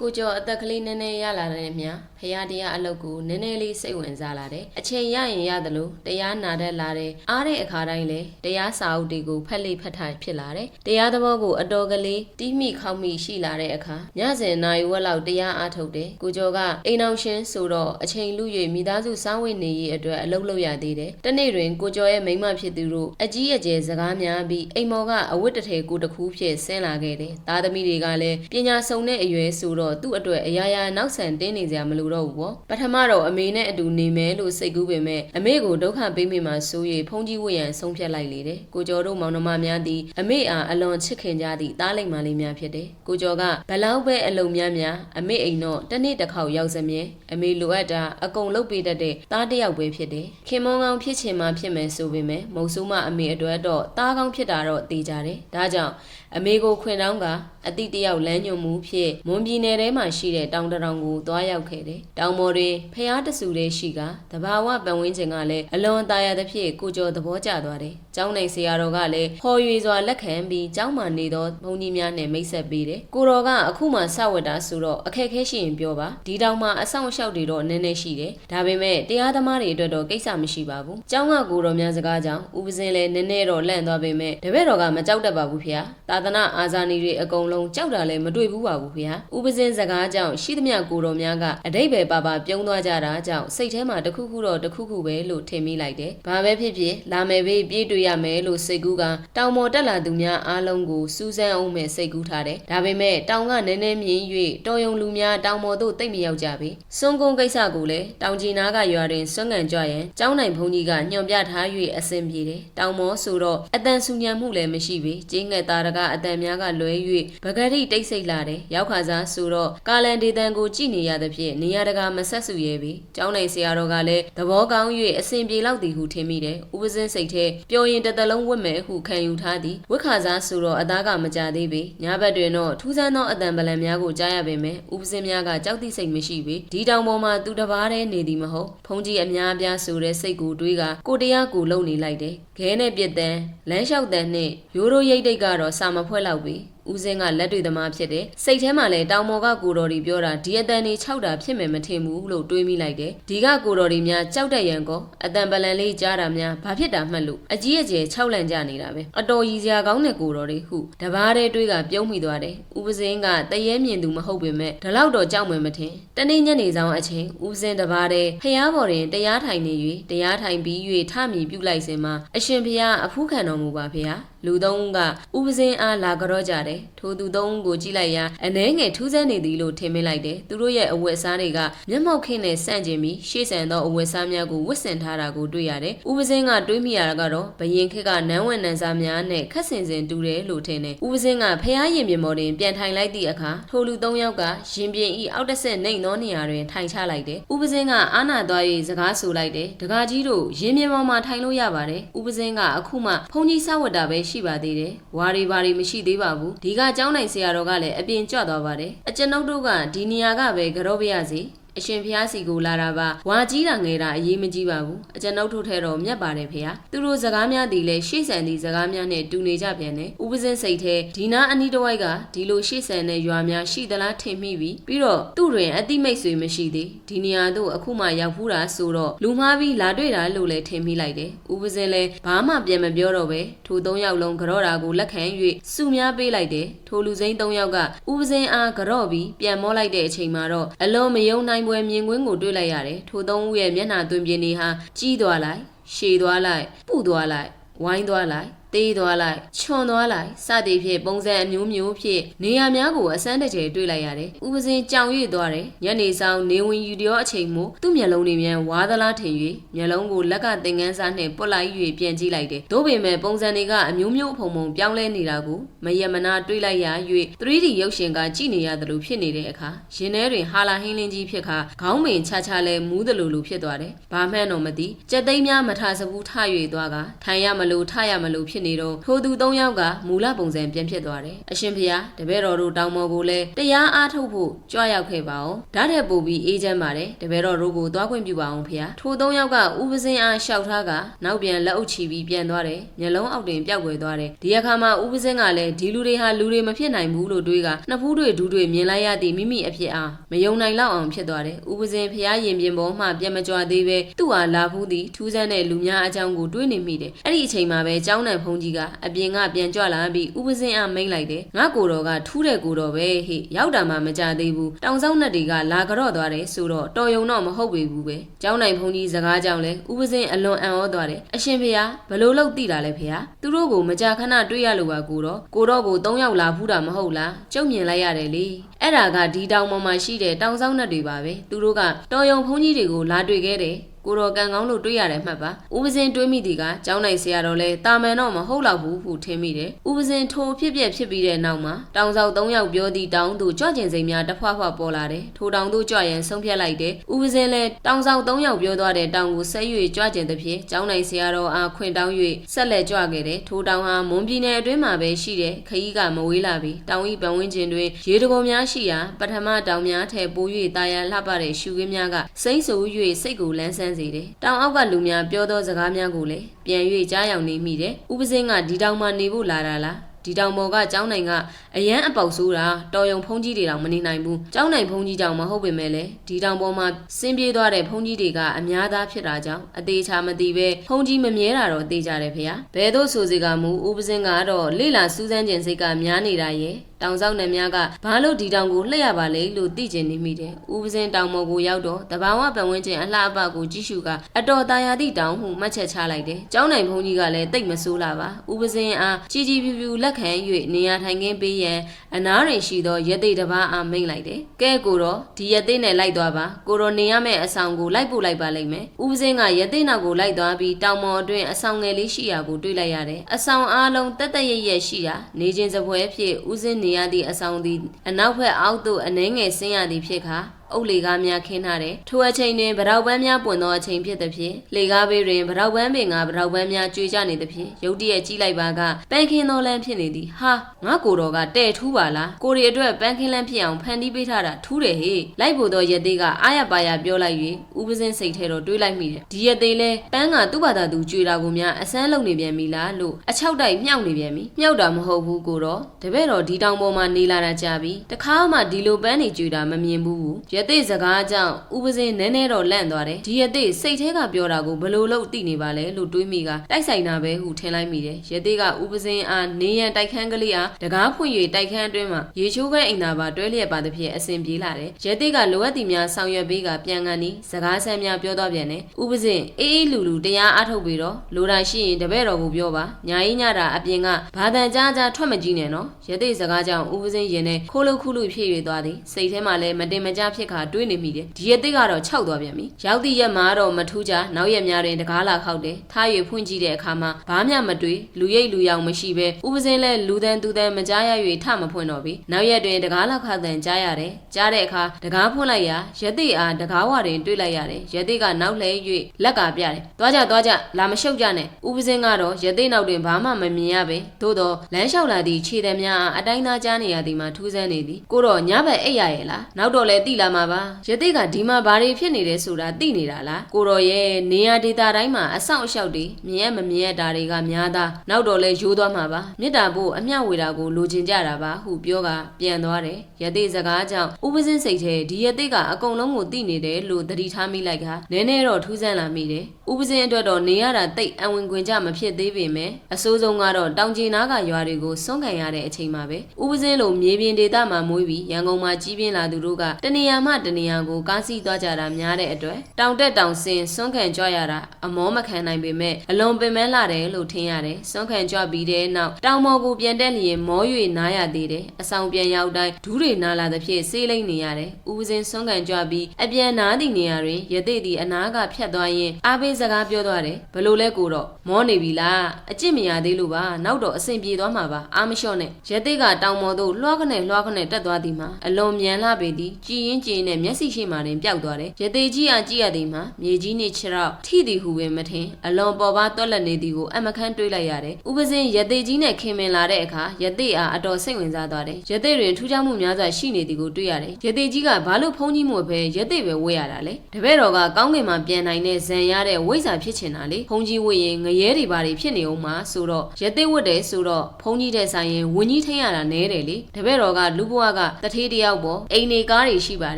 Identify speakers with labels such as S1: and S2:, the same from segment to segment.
S1: ကိုကျော်အသက်ကလေးနည်းနည်းရလာတဲ့မြဖရာတရားအလုပ်ကိုနည်းနည်းလေးစိတ်ဝင်စားလာတယ်အချိန်ရရင်ရတယ်လို့တရားနာတတ်လာတယ်အားတဲ့အခါတိုင်းလဲတရားစာအုပ်တွေကိုဖတ်လိဖတ်ထိုင်ဖြစ်လာတယ်တရားသဘောကိုအတော်ကလေးတီးမိခေါက်မိရှိလာတဲ့အခါညစဉ်နိုင်ဝက်လောက်တရားအားထုတ်တယ်ကိုကျော်ကအိမ်အောင်ရှင်ဆိုတော့အချိန်လူ၍မိသားစုစောင့်ဝေနေရေးအတွက်အလုပ်လုပ်ရသေးတယ်တနေ့တွင်ကိုကျော်ရဲ့မိန်းမဖြစ်သူတို့အကြီးအကျယ်စကားများပြီးအိမ်မော်ကအဝတ်တထည်ကိုတစ်ခုဖြစ်ဆင်းလာခဲ့တယ်သားသမီးတွေကလည်းပညာစုံတဲ့အရွယ်ဆိုတော့သူ့အတွက်အရာရာနောက်ဆန်တင်းနေကြမလို့တော့ဘူးပေါ့ပထမတော့အမေနဲ့အတူနေမယ်လို့စိတ်ကူးပေမဲ့အမေကိုဒုက္ခပေးမိမှဆို၍ဖုန်ကြီးဝတ်ရန်ဆုံးဖြတ်လိုက်လေတယ်ကိုကျော်တို့မောင်နှမများသည်အမေအားအလွန်ချစ်ခင်ကြသည့်တားလိုက်မှလေးများဖြစ်တယ်ကိုကျော်ကဘလောက်ပဲအလုံများများအမေအိမ်တော့တစ်နေ့တစ်ခေါက်ရောက်စမြဲအမေလိုအပ်တာအကုန်လုပ်ပေးတတ်တဲ့တားတစ်ယောက်ပဲဖြစ်တယ်ခင်မုန်းကောင်းဖြစ်ချင်မှဖြစ်မယ်ဆိုပေမဲ့မုံဆိုးမအမေအတွက်တော့တားကောင်းဖြစ်တာတော့သိကြတယ်ဒါကြောင့်အမေကိုခွင်တောင်းက အသည့်တယောက်လမ်းညွှန်မှုဖြင့်မွန်ပြည်နယ်ထဲမှာရှိတဲ့တောင်တရောင်ကိုသွားရောက်ခဲ့တယ်။တောင်ပေါ်တွင်ဖျားတဆူတဲ့ရှိကတဘာဝပတ်ဝန်းကျင်ကလည်းအလွန်အသာရသဖြင့်ကိုကျော်သဘောကျသွားတယ်။ ကျောင်းနိုင်ဆရာတော်ကလည်းဟော်ရွေစွာလက်ခံပြီးကျောင်းမှနေသောဘုန်းကြီးများနဲ့မိတ်ဆက်ပေးတယ်။ကိုတော်ကအခုမှစဝတ်တာဆိုတော့အခက်ခဲရှိရင်ပြောပါ။ဒီတောင်မှအဆောင်အရှောက်တွေတော့နည်းနည်းရှိတယ်။ဒါပေမဲ့တရားသမားတွေအတွက်တော့ကိစ္စမရှိပါဘူး။ကျောင်းကကိုတော်များစကားကြောင့်ဥပစင်းလည်းနည်းနည်းတော့လန့်သွားပေမဲ့တပည့်တော်ကမကြောက်တတ်ပါဘူးဖေ။သာသနာအာဇာနည်တွေအကုန်လုံးကြောက်တာလည်းမတွေ့ဘူးပါဘူးဖေ။ဥပစင်းစကားကြောင့်ရှိသမျှကိုတော်များကအတိတ်ပဲပါပါပြုံးသွားကြတာကြောင့်စိတ်ထဲမှာတစ်ခုခုတော့တစ်ခုခုပဲလို့ထင်မိလိုက်တယ်။ဘာပဲဖြစ်ဖြစ်လာမယ်ဘေးပြေးတွေ့ရမယ်လို့စိတ်ကူးကတောင်ပေါ်တက်လာသူများအားလုံးကိုစူးစမ်းအောင်မဲ့စိတ်ကူးထားတယ်။ဒါပေမဲ့တောင်ကနည်းနည်းမြင့်၍တော်ယုံလူများတောင်ပေါ်သို့တိတ်မရောက်ကြပေ။စွန်းကုန်းကိစ္စကိုလည်းတောင်ကြီးနာကရွာတွင်စွန့်ငံကြွရင်ကျောင်းနိုင်ဘုန်းကြီးကညွန်ပြထား၍အဆင်ပြေတယ်။တောင်မောဆိုတော့အတန်ဆူညံမှုလည်းမရှိပေ။ကျင်းငယ်သားတကအတန်များကလွဲ၍ပဂရိတိတ်ဆိတ်လာတယ်။ရောက်ခါစားဆိုတော့ကာလန်ဒေတန်ကိုကြည်နေရသဖြင့်နေရာတကာမဆက်စုရဲပြီ။ကျောင်းနိုင်ဆရာတော်ကလည်းသဘောကောင်း၍အဆင်ပြေလောက်သည်ဟုထင်မိတယ်။ဥပစင်းစိတ်ထဲပျော်ရင်တစ်သက်လုံးဝတ်မယ်ဟုခံယူထားသည်။ဝိခါစားဆိုတော့အသားကမကြသေးပေ။ညဘက်တွင်တော့ထူးဆန်းသောအတန်ပလံများကိုကြားရပေမဲ့ဥပစင်းများကကြောက်တိစိတ်မရှိပေ။ဒီတောင်ပေါ်မှာသူတစ်ပါးတည်းနေသည်မဟုတ်။ဖုန်ကြီးအများအပြားဆိုတဲ့စိတ်ကိုတွေးကကိုတရားကိုလုံနေလိုက်တယ်။ခဲနဲ့ပြစ်တန်းလမ်းလျှောက်တန်းနဲ့ရိုးရိုးရိတ်တိတ်ကတော့စာမဖွဲ့လောက်ပြီ။ ဦးစင်းကလက်တွေသမားဖြစ်တယ်စိတ်ထဲမှာလည်းတောင်မော်ကကိုတော်ဒီပြောတာဒီအတန်လေး၆တာဖြစ်မယ်မထင်ဘူးလို့တွေးမိလိုက်တယ်ဒီကကိုတော်ဒီများကြောက်တဲ့ရန်ကောအတန်ပလန်လေးကြားတာများဘာဖြစ်တာမှတ်လို့အကြီးအကျယ်၆လန့်ကြနေတာပဲအတော်ကြီးစရာကောင်းတဲ့ကိုတော်ဒီဟုတပားတဲ့တွေးကပြုံးမိသွားတယ်ဦးပစင်းကတရေမြင်သူမဟုတ်ပေမဲ့ဒီလောက်တော့ကြောက်မယ်မထင်တနေ့ညနေဆောင်အချိန်ဦးစင်းတပားတဲ့ဖျားပေါ်တွင်တရားထိုင်နေ၍တရားထိုင်ပြီး၍ထမြည်ပြုတ်လိုက်စင်မှာအရှင်ဖျားအဖူးခံတော်မူပါဖျားလူသုံးဦးကဥပစင်းအားလာကြော့ကြတယ်ထိုသူသုံးဦးကိုကြည့်လိုက်ရာအနှဲငယ်ထူးဆန်းနေသည်လို့ထင်မိလိုက်တယ်သူတို့ရဲ့အဝတ်အစားတွေကမျက်မှောက်ခင်းနဲ့ဆန့်ကျင်ပြီးရှေ့ဆန်သောအဝတ်အစားများကိုဝတ်ဆင်ထားတာကိုတွေ့ရတယ်ဥပစင်းကတွေးမိရတာကတော့ဘယင်ခက်ကနန်းဝင်နန်းစားများနဲ့ခက်ဆင်ဆင်တူတယ်လို့ထင်တယ်ဥပစင်းကဖျားရင်ပြင်ပေါ်တွင်ပြန်ထိုင်လိုက်သည့်အခါထိုလူသုံးယောက်ကရင်ပြင်ဤအောက်တစ်ဆင့်နှိမ်သောနေရာတွင်ထိုင်ချလိုက်တယ်ဥပစင်းကအာနာသွား၍စကားဆိုလိုက်တယ်ဒကာကြီးတို့ရင်ပြင်ပေါ်မှာထိုင်လို့ရပါတယ်ဥပစင်းကအခုမှဖုန်ကြီးစောက်ဝတ်တာပဲရှိပါသေးတယ်။ဝါရီဘာရီမရှိသေးပါဘူး။ဒီကကျောင်းနိုင်ဆရာတော်ကလည်းအပြင်ကြွသွားပါတယ်။အကျွန်ုပ်တို့ကဒီနေရာကပဲကြော့ပြရစီ။ အရှင်ဖျားစီကိုလာတာပါဝါကြီးတာငယ်တာအရေးမကြီးပါဘူးအကျွန်ုပ်တို့ထဲတော့မြတ်ပါတယ်ဖေဟာသူတို့စကားများသည်လည်းရှေ့ဆန်သည့်စကားများနဲ့တူနေကြပြန်တယ်ဥပစင်းစိတ်ထဲဒီနာအနီးတစ်ဝိုက်ကဒီလိုရှေ့ဆန်တဲ့ရွာများရှိသလားထင်မိပြီးပြီးတော့သူ့တွင်အတိမိတ်ဆွေမရှိသေးဒီနေရာသို့အခုမှရောက်ဖူးတာဆိုတော့လူမှားပြီးလာတွေ့တာလို့လည်းထင်မိလိုက်တယ်ဥပစင်းလည်းဘာမှပြန်မပြောတော့ပဲထိုသုံးယောက်လုံးကြော့တာကိုလက်ခံ၍စုများပေးလိုက်တယ်ထိုလူစိမ်းသုံးယောက်ကဥပစင်းအားကြော့ပြီးပြန်မောလိုက်တဲ့အချိန်မှာတော့အလုံးမယုံနိုင်ပွဲမြင်ကွင်းကိုတွေ့လိုက်ရတယ်ထိုသုံးဦးရဲ့မျက်နှာသွင်းပြင်းနေဟာကြီးသွားလိုက်ရှည်သွားလိုက်ပုသွားလိုက်ဝိုင်းသွားလိုက် သေးသွားလိုက်ချွန်သွားလိုက်စသည်ဖြင့်ပုံစံအမျိုးမျိုးဖြင့်နေရာများကိုအစမ်းတကျတွေ့လိုက်ရတယ်။ဥပစင်ကြောင်ရွေ့သွားတယ်။ညနေဆောင်နေဝင်ယူပြောအချိန်မှသူ့မျက်လုံးတွေမြန်ဝါသလားထင်၍မျက်လုံးကိုလက်ကသင်ငန်းစားနှင့်ပုတ်လိုက်၍ပြန်ကြည့်လိုက်တယ်။သို့ပေမဲ့ပုံစံတွေကအမျိုးမျိုးအဖုံဖုံပြောင်းလဲနေတာကိုမယမနာတွေးလိုက်ရ၍ 3D ရုပ်ရှင်ကကြည့်နေရသလိုဖြစ်နေတဲ့အခါရင်ထဲတွင်ဟာလာဟင်းလင်းကြီးဖြစ်ခါခေါင်းပင်ချာချာလဲမူးသလိုလိုဖြစ်သွားတယ်။ဘာမှန်းတော့မသိ။ကြက်သိမ်းများမထစဘူးထ၍သွားကထိုင်ရမလို့ထရမလို့ဖြစ်ဖြစ်နေတော့ထိုသူ၃ယောက်ကမူလပုံစံပြန်ဖြစ်သွားတယ်အရှင်ဖျားတပည့်တော်တို့တောင်ပေါ်ကိုလည်းတရားအားထုတ်ဖို့ကြွရောက်ခဲ့ပါအောင်ဒါထက်ပိုပြီးအေးချမ်းပါတယ်တပည့်တော်တို့ကိုသွားခွင့်ပြုပါအောင်ဖျားထို၃ယောက်ကဥပစင်းအားလျှောက်ထားကနောက်ပြန်လက်အုပ်ချပြီးပြန်သွားတယ်မျက်လုံးအောက်တင်ပျောက်ကွယ်သွားတယ်ဒီအခါမှာဥပစင်းကလည်းဒီလူတွေဟာလူတွေမဖြစ်နိုင်ဘူးလို့တွေးကနှစ်ဖူးတွေဒူးတွေမြင်လိုက်ရသည့်မိမိအဖြစ်အားမယုံနိုင်လောက်အောင်ဖြစ်သွားတယ်ဥပစင်းဖျားရင်ပြင်ပေါ်မှပြန်မကြွသေးပဲသူ့ဟာလာဖူးသည့်ထူးဆန်းတဲ့လူများအကြောင်းကိုတွေးနေမိတယ်အဲ့ဒီအချိန်မှာပဲကျောင်းနိုင်ဖုန်ကြီးကအပြင်ကပြန်ကြွလာပြီးဥပစင်းအားမိတ်လိုက်တယ်ငါကိုတော်ကထူးတဲ့ကိုတော်ပဲဟေ့ရောက်တာမှမကြသေးဘူးတောင်ဆောင်နှက်တွေကလာကြော့သွားတယ်ဆိုတော့တော်ယုံတော့မဟုတ်ပေဘူးပဲကျောင်းနိုင်ဖုန်ကြီးစကားကြောင့်လဲဥပစင်းအလွန်အံ့ဩသွားတယ်အရှင်ဖေဟာဘလို့လို့သိတာလဲဖေဟာသူတို့ကိုမကြာခဏတွေ့ရလို့ပါကိုတော့ကိုတော့ကို၃ယောက်လာဖူးတာမဟုတ်လားကျုံမြင်လိုက်ရတယ်လေအဲ့ဒါကဒီတောင်ပေါ်မှာရှိတဲ့တောင်ဆောင်နှက်တွေပါပဲသူတို့ကတော်ယုံဖုန်ကြီးတွေကိုလာတွေ့ခဲ့တယ် ကိုတော်ကံကောင်းလို့တွေးရတယ်မှတ်ပါဥပစင်တွေးမိသည်ကကျောင်းနိုင်ဆရာတော်လဲတာမန်တော့မဟုတ်တော့ဘူးဟုထင်မိတယ်ဥပစင်ထိုဖြစ်ပြက်ဖြစ်ပြီးတဲ့နောက်မှာတောင်ဆောက်၃ယောက်ပြောသည့်တောင်းသူကြွကျင်စိန်များတစ်ဖွားဖွားပေါ်လာတယ်ထိုတောင်သူကြွရင်ဆုံးဖြတ်လိုက်တယ်ဥပစင်လဲတောင်ဆောက်၃ယောက်ပြောသွားတဲ့တောင်ကိုဆက်၍ကြွကျင်သဖြင့်ကျောင်းနိုင်ဆရာတော်အားခွင့်တောင်း၍ဆက်လက်ကြွခဲ့တယ်ထိုတောင်ဟာမွန်ပြည်နယ်အတွင်းမှာပဲရှိတယ်ခရီးကမဝေးလာပြီတောင်ဤပန်ဝင်းကျင်တွင်ရေတကုံများရှိရာပထမတောင်များထဲပိုး၍တာယာလှပတဲ့ရှုခင်းများကစိမ့်ဆူ၍စိတ်ကိုလန်းဆန်းစေတယ်တောင်အောက်ကလူများပြောသောစကားများကိုလည်းပြန်၍ကြားရောက်နေမိတယ်ဥပစင်းကဒီတောင်မှနေဖို့လာတာလားဒီတောင်ပေါ်ကကျောင်းနိုင်ကအရန်အပေါက်ဆိုးတာတော်ယုံဖုံးကြီးတွေတောင်မနေနိုင်ဘူးကျောင်းနိုင်ဖုံးကြီးတောင်မဟုတ်ပေမဲ့လည်းဒီတောင်ပေါ်မှာဆင်းပြေးသွားတဲ့ဖုံးကြီးတွေကအများသားဖြစ်တာကြောင့်အသေးချာမသိပဲဖုံးကြီးမမြဲတာတော့သိကြတယ်ဖေဟာဘယ်သို့ဆိုစီကမူဥပစင်းကတော့လေလာစူးစမ်းခြင်းစိတ်ကများနေတာရဲ့ တောင်ဆောင်နယ်များကဘာလို့ဒီတောင်ကိုလှည့်ရပါလဲလို့သိကျင်နေမိတယ်။ဥပဇင်းတောင်ပေါ်ကိုရောက်တော့တဘာဝပတ်ဝန်းကျင်အလှအပကိုကြည့်ရှုကအတော်သားရသည့်တောင်ဟုမှတ်ချက်ချလိုက်တယ်။ကျောင်းနိုင်ဘုန်းကြီးကလည်းတိတ်မဆိုးလာပါ။ဥပဇင်းအားជីជីပြူပြူလက်ခံ၍နေရာထိုင်ခင်းပေးရန်အနားတွင်ရှိသောရသေးတဘာအားမိန့်လိုက်တယ်။ကဲကိုတော့ဒီရသေးနဲ့လိုက်သွားပါ။ကိုတော့နေရမယ့်အဆောင်ကိုလိုက်ပို့လိုက်ပါလိမ့်မယ်။ဥပဇင်းကရသေးနောက်ကိုလိုက်သွားပြီးတောင်ပေါ်အတွင်းအဆောင်ငယ်လေးရှိရာကိုတွေ့လိုက်ရတယ်။အဆောင်အားလုံးတက်တက်ရရရှိရာနေခြင်းစပွဲဖြစ်ဥစဉ်နေရသည့်အဆောင်သည်အနောက်ဘက်အောက်သို့အနှဲငယ်ဆင်းရသည်ဖြစ်ခါ အုပ်လေကားများခင်းထားတယ်ထိုအချိန်တွင်ဗရောက်ပန်းများပွင့်သောအချိန်ဖြစ်သည်ဖြင့်လေကားဘေးတွင်ဗရောက်ပန်းပင်ကဗရောက်ပန်းများကျွေကြနေသည်ဖြင့်ရုတ်တရက်ကြည့်လိုက်ပါကပန်းခင်းသောလမ်းဖြစ်နေသည်ဟာငါကိုတော်ကတဲ့ထူးပါလားကိုရီအတွက်ပန်းခင်းလမ်းဖြစ်အောင်ဖန်တီးပေးထားတာထူးတယ်ဟေ့လိုက်ဖို့သောရသေးကအာရပါရပြောလိုက်၍ဥပစင်းစိတ်ထဲတော့တွေးလိုက်မိတယ်ဒီရသေးလဲပန်းကသူ့ဘာသာသူကျွေတာကိုများအစမ်းလုံနေပြန်ပြီလားလို့အချောက်တိုက်မြှောက်နေပြန်ပြီမြှောက်တာမဟုတ်ဘူးကိုတော့တပည့်တော်ဒီတောင်ပေါ်မှာနေလာတာကြာပြီတခါမှဒီလိုပန်းနေကျွေတာမမြင်ဘူးရသေးစကားကြောင့်ဥပစင်းနည်းနည်းတော့လန့်သွားတယ်ဒီရသေးစိတ်ထဲကပြောတာကိုဘလို့လို့သိနေပါလဲလို့တွေးမိကတိုက်ဆိုင်တာပဲဟုထင်လိုက်မိတယ်ရသေးကဥပစင်းအားနေရန်တိုက်ခန်းကလေးအားတကားဖွင့်၍တိုက်ခန်းအတွင်းမှာရေချိုးခဲအိမ်သာပါတွဲလျက်ပါသဖြင့်အစဉ်ပြေးလာတယ်ရသေးကလိုအပ်သည်များဆောင်ရွက်ပေးကပြန်ကန်သည်စကားဆန်းများပြောတော့ပြန်တယ်ဥပစင်းအေးအေးလူလူတရားအားထုတ်ပြီးတော့လိုတာရှိရင်တပည့်တော်ကိုပြောပါညာကြီးညတာအပြင်ကဘာတန်ကြားကြားထွက်မကြည့်နဲ့နော်ရသေးစကားကြောင့်ဥပစင်းရင်နဲ့ခိုးလို့ခုလို့ဖြစ်၍သွားသည်စိတ်ထဲမှာလည်းမတင်မကြဖြစ်ခါတွေးနေမိတယ်ဒီရသေးကတော့ခြောက်သွားပြန်ပြီရောက်သည့်ရက်မှာတော့မထူးကြနောက်ရက်များတွင်တကားလာခောက်တယ်ထား၍ဖွင့်ကြည့်တဲ့အခါမှာဘာမှမတွေ့လူရိပ်လူရောင်မရှိပဲဥပစင်းလဲလူတန်းသူတန်းမကြားရ၍ထမဖွင့်တော့ပြီနောက်ရက်တွင်တကားလာခောက်တန်ကြားရတယ်ကြားတဲ့အခါတကားဖွင့်လိုက်ရာရသေးအားတကားဝတွင်တွေ့လိုက်ရတယ်ရသေးကနောက်လှဲ၍လက်ကပြတယ်သွားကြသွားကြလာမရှုပ်ကြနဲ့ဥပစင်းကတော့ရသေးနောက်တွင်ဘာမှမမြင်ရပဲသို့တော့လမ်းလျှောက်လာသည့်ခြေသည်များအားအတိုင်းသားကြားနေရသည်မှာထူးဆန်းနေသည်ကိုတော့ညဘက်အိပ်ရရဲ့လားနောက်တော့လဲတိလာမှာပါရသေးကဒီမှာဘာတွေဖြစ်နေတယ်ဆိုတာသိနေတာလားကိုတော့ရဲ့နေရာဒေတာတိုင်းမှာအဆောင်အရှောက်တွေမြင်ရမမြင်ရတာတွေကများသားနောက်တော့လဲရိုးသွားမှာပါမေတ္တာဖို့အမျှဝေတာကိုလိုချင်ကြတာပါဟုပြောကပြန်သွားတယ်ရသေးစကားကြောင့်ဥပစင်းစိတ်ထဲဒီရသေးကအကုန်လုံးကိုသိနေတယ်လို့သတိထားမိလိုက်ကနည်းနည်းတော့ထူးဆန်းလာမိတယ်ဥပစင်းအတွက်တော့နေရတာတိတ်အဝင်ခွင်ကြမဖြစ်သေးပေမဲ့အဆိုးဆုံးကတော့တောင်ကျင်နားကရွာတွေကိုစွန့်ခံရတဲ့အချိန်မှာပဲဥပစင်းလိုမြေပြင်ဒေသမှာမွေးပြီးရန်ကုန်မှာကြီးပြင်းလာသူတို့ကတနေရာမှတနေရာကိုကားစီးသွားကြတာများတဲ့အတွက်တောင်တက်တောင်ဆင်းစွန့်ခံကြွရတာအမောမခံနိုင်ပေမဲ့အလွန်ပင်ပန်းလာတယ်လို့ထင်ရတယ်စွန့်ခံကြွပြီးတဲ့နောက်တောင်ပေါ်ကိုပြန်တက်လျင်မော၍နားရသေးတယ်အဆောင်ပြန်ရောက်တိုင်းဒူးတွေနားလာသဖြင့်ဆေးလိမ့်နေရတယ်ဥပစင်းစွန့်ခံကြွပြီးအပြန်နားသည့်နေရာတွင်ရသေးသည့်အနားကဖြတ်သွားရင်အားပေးစကားပြောသွားတယ်ဘလို့လဲကိုတော့မောနေပြီလားအကျင့်မရသေးလို့ပါနောက်တော့အဆင်ပြေသွားမှာပါအားမလျှော့နဲ့ရသေးကတောင်ပေါ်သို့လွှားခနဲ့လွှားခနဲ့တက်သွားသည်မှာအလွန်မြန်လာပေသည်ကြည်ရင်ကြည်ရင်နဲ့မျက်စိရှိမှတင်ပျောက်သွားတယ်ရသေးကြီးအားကြည့်ရသည်မှာမြေကြီးနှင့်ခြေထောက်ထိသည်ဟုပင်မထင်အလွန်ပေါ်ပါတွက်လက်နေသည်ကိုအမခန်းတွေးလိုက်ရတယ်ဥပစင်းရသေးကြီးနဲ့ခင်မင်လာတဲ့အခါရသေးအားအတော်စိတ်ဝင်စားသွားတယ်ရသေးတွင်ထူးခြားမှုများစွာရှိနေသည်ကိုတွေ့ရတယ်ရသေးကြီးကဘာလို့ဖုံးကြီးမို့ပဲရသေးပဲဝေ့ရတာလဲတပည့်တော်ကကောင်းကင်မှာပြန်နိုင်တဲ့ဇံရတဲ့ဝိဇ္ဇာဖြစ်ချင်တာလေဖုံးကြီးဝေ့ရင်ငရဲတွေဘာတွေဖြစ်နေအောင်မှာဆိုတော့ရသေးဝတ်တယ်ဆိုတော့ဖုံးကြီးတဲ့ဆိုင်ရင်ဝင်းကြီးထိန်ရတာနဲတယ်လေတပည့်တော်ကလူဘွားကတထေးတယောက်ပေါ့အိမ်နေကားတွေရှိပါတယ်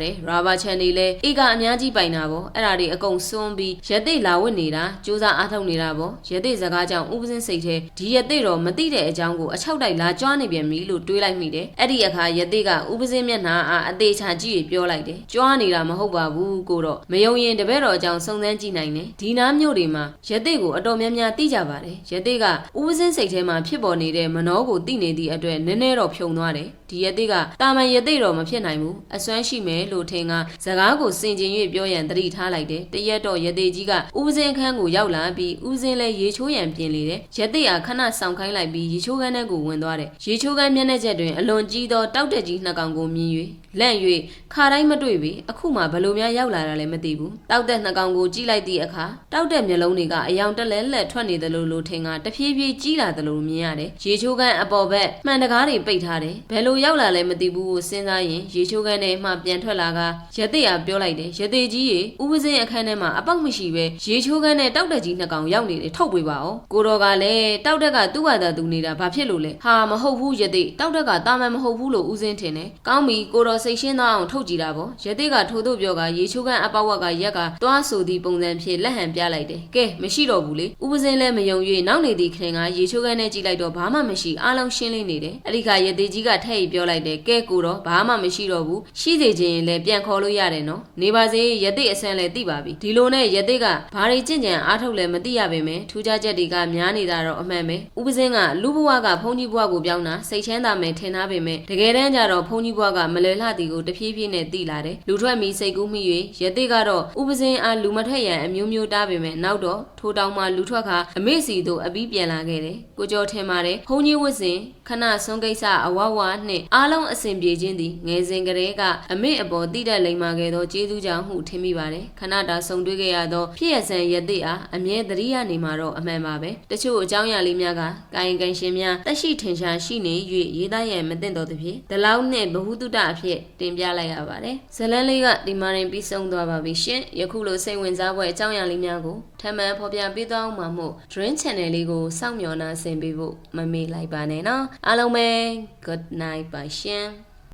S1: ရာဘာချန်တွေလည်းအေကအများကြီးပိုင်တာပေါ့အဲ့ဒါတွေအကုန်စွန်းပြီးရသေးလာဝတ်နေတာစူးစမ်းအားထုတ်နေတာပေါ့ရသေးစကားကြောင့်ဥပစင်းစိတ်ထဲဒီရသေးတော့မသိတဲ့အကြောင်းကိုအချောက်တိုက်လာကြွားနေပြန်ပြီလို့တွေးလိုက်မိတယ်အဲ့ဒီအခါရသေးကဥပစင်းမျက်နှာအားအသေးချာကြည့်ပြီးပြောလိုက်တယ်ကြွားနေတာမဟုတ်ပါဘူးကိုတော့မယုံရင်တပည့်တော်အကြောင်းစုံစမ်းကြည့်နိုင်တယ်ဒီနားမြို့တွေမှာရသေးကိုအတော်များများသိကြပါတယ်ရသေးကဥပစင်းစိတ်ထဲမှာဖြစ်ပေါ်နေတဲ့မနောကိုသိနေသည့်အတွက်နည်းနည်းတော့ဖြုံသွားတယ် ဒီရသေးကတာမန်ရသေးတော့မဖြစ်နိုင်ဘူးအစွမ်းရှိမယ်လို့ထင်ကစကားကိုစင်ကျင်၍ပြောရန်တတိထားလိုက်တယ်တရက်တော့ရသေးကြီးကဥပစင်းခန်းကိုရောက်လာပြီးဥစင်းလဲရေချိုးရန်ပြင်လေတယ်ရသေးအားခဏဆောင်ခိုင်းလိုက်ပြီးရေချိုးခန်းထဲကိုဝင်သွားတယ်ရေချိုးခန်းမျက်နှာချက်တွင်အလွန်ကြီးသောတောက်တက်ကြီးနှစ်ကောင်ကိုမြင်၍ လန့်၍ခါတိုင်းမတွေ့ပြီအခုမှဘလို့များရောက်လာတာလည်းမသိဘူးတောက်တက်နှစ်ကောင်ကိုကြည့်လိုက်သည့်အခါတောက်တက်မျက်လုံးတွေကအယောင်တက်လဲလက်ထွက်နေတယ်လို့လို့ထင်ကတဖြည်းဖြည်းကြီးလာတယ်လို့မြင်ရတယ်ရေချိုးခန်းအပေါ်ဘက်မှန်တကားတွေပိတ်ထားတယ်ဘယ်လိုရောက်လာလဲမသိဘူးကိုစဉ်းစားရင်ရေချိုးခန်းထဲမှပြန်ထွက်လာကရသေးအားပြောလိုက်တယ်ရသေးကြီးရေဥပစင်းအခန်းထဲမှာအပေါက်မရှိပဲရေချိုးခန်းနဲ့တောက်တက်ကြီးနှစ်ကောင်ရောက်နေတယ်ထုတ်ပေးပါဦးကိုတော်ကလည်းတောက်တက်ကသူ့ဘာသာသူနေတာဘာဖြစ်လို့လဲဟာမဟုတ်ဘူးရသေးတောက်တက်ကတာမန်မဟုတ်ဘူးလို့ဥစင်းထင်တယ်ကောင်းပြီကိုတော်စိတ်ရှင်းသွားအောင်ထုတ်ကြည့်တာပေါ့ရသေးကထို့သို့ပြောကရေချိုးခန်းအပေါက်ဝက်ကရက်ကသွားဆိုသည့်ပုံစံဖြင့်လက်ဟန်ပြလိုက်တယ်ကဲမရှိတော့ဘူးလေဥပစင်းလည်းမယုံ၍နောက်နေသည့်ခင်ကရေချိုးခန်းနဲ့ကြည့်လိုက်တော့ဘာမှမရှိအားလုံးရှင်းလင်းနေတယ်အဲ့ဒီကရသေးကြီးကထည့်ပြီးပြောလိုက်တယ်ကဲကိုတော့ဘာမှမရှိတော့ဘူးရှိစေခြင်းရင်လည်းပြန်ခေါ်လို့ရတယ်နော်နေပါစေရသေးအဆန်လည်းသိပါပြီဒီလိုနဲ့ရသေးကဘာတွေကြင့်ကြံအားထုတ်လည်းမသိရပါပဲထူးခြားချက်တွေကများနေတာတော့အမှန်ပဲဥပစင်းကလူဘဝကဖုန်ကြီးဘဝကိုပြောင်းတာစိတ်ချမ်းသာမယ်ထင်ထားပေမဲ့တကယ်တမ်းကျတော့ဖုန်ကြီးဘဝကမလွယ်လှသည်ကိုတဖြည်းဖြည်းနဲ့သိလာတယ်လူထွက်ပြီးစိတ်ကူးမိ၍ရသေးကတော့ဥပစင်းအားလူမထွက်ရန်အမျိုးမျိုးတားပေမဲ့နောက်တော့ထိုတောင်မှလူထွက်ခါအမေစီတို့အပြီးပြန်လာခဲ့တယ်ကိုကျော်ထင်ပါတယ်ဖုန်ကြီးဝတ်စဉ်ခဏဆုံးကိစ္စအဝဝနှင့်အားလုံးအစဉ်ပြေခြင်းသည်ငယ်စဉ်ကတည်းကအမေအပေါ်တိတက်လိမ္မာခဲ့သောကျေးဇူးကြောင့်ဟုထင်မိပါတယ်ခဏတာဆုံတွေ့ခဲ့ရသောဖြစ်ရဆန်ရသေးအားအမြဲတရိယာနေမှာတော့အမှန်ပါပဲတချို့အကြောင်းအရာလေးများကကာယကံရှင်များတက်ရှိထင်ရှားရှိနေ၍ရေးသားရန်မသင့်တော်သဖြင့်ဒီလောက်နဲ့ဘ ഹു တုတအဖြစ်တင်ပြလိုက်ရပါတယ်ဇလန်းလေးကဒီမှာရင်ပြီးဆုံးသွားပါပြီရှင်ယခုလိုစိတ်ဝင်စားဖွယ်အကြောင်းအရာလေးများကိုထပ်မံဖော်ပြပေးသွားအောင်မှာမို့ Dream Channel လေးကိုစောင့်မျှော်နှာဆင်ပေးဖို့မမေ့လိုက်ပါနဲ့နော်အားလုံးပဲ good night ပါရှင်